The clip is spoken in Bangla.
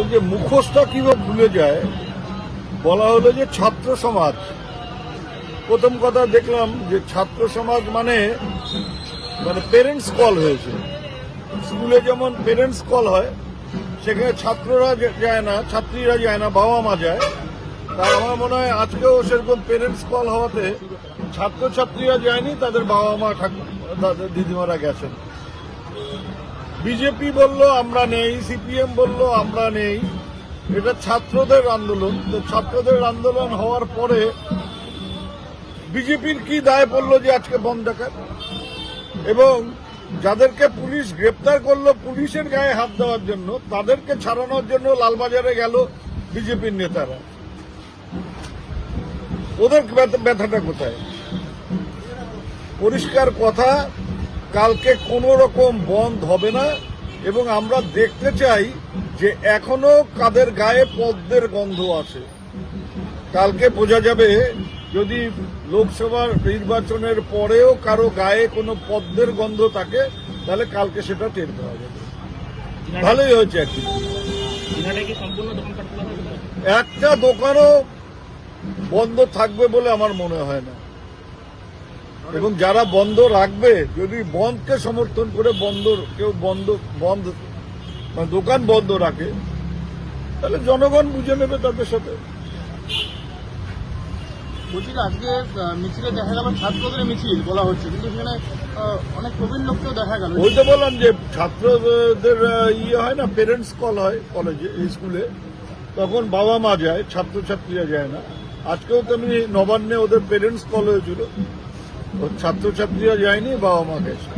বললাম যে মুখোশটা কীভাবে ভুলে যায়, বলা হলো যে ছাত্র সমাজ। প্রথম কথা দেখলাম যে ছাত্র সমাজ মানে মানে পেরেন্টস কল হয়েছে। স্কুলে যেমন পেরেন্টস কল হয়, সেখানে ছাত্ররা যায় না, ছাত্রীরা যায় না বাবা মা যায়। তা আমার মনে হয় আজকেও সেরকম পেরেন্টস কল হওয়াতে ছাত্রছাত্রীরা যায়নি, তাদের বাবা মা ঠাকুর দিদিমারা গেছেন। বিজেপি বলল, আমরা নেই, সিপিএম বলল, আমরা নেই। এটা ছাত্রদের আন্দোলন। তো ছাত্রদের আন্দোলন হওয়ার পরে বিজেপির কি দায় পড়ল যে আজকে বন্ধ ডাকাত এবং যাদেরকে পুলিশ গ্রেপ্তার করল পুলিশের গায়ে হাত দেওয়ার জন্য, তাদেরকে ছাড়ানোর জন্য লালবাজারে গেল বিজেপির নেতারা। ওদের ব্যথা- ব্যথাটা কোথায়? পরিষ্কার কথা কালকে কোনো রকম বন্ধ হবে না এবং আমরা দেখতে চাই যে এখনও কাদের গায়ে পদ্মের গন্ধ আছে। কালকে বোঝা যাবে যদি লোকসভার নির্বাচনের পরেও কারও গায়ে কোনো পদ্মের গন্ধ থাকে তাহলে কালকে সেটা টের পাওয়া যাবে। ভালোই হয়েছে একদিন একটা দোকানও বন্ধ থাকবে বলে আমার মনে হয় না। এবং যারা বন্ধ রাখবে যদি বন্ধকে সমর্থন করে বন্ধ কেউ বন্ধ বন্ধ মানে দোকান বন্ধ রাখে তাহলে জনগণ বুঝে নেবে তাদের সাথে। বলছি আজকে মিছিলে দেখা গেল ছাত্রদের মিছিল বলা হচ্ছে কিন্তু সেখানে অনেক প্রবীণ লোককেও দেখা গেল। ওই তো বললাম যে ছাত্রদের ইয়ে হয় না পেরেন্টস কল হয় কলেজে স্কুলে। তখন বাবা মা যায় ছাত্রছাত্রীরা যায় না। আজকেও তেমনি নবান্নে ওদের পেরেন্টস কল হয়েছিল। ও ছাত্রছাত্রীরা যায়নি বাবা মা গেছে।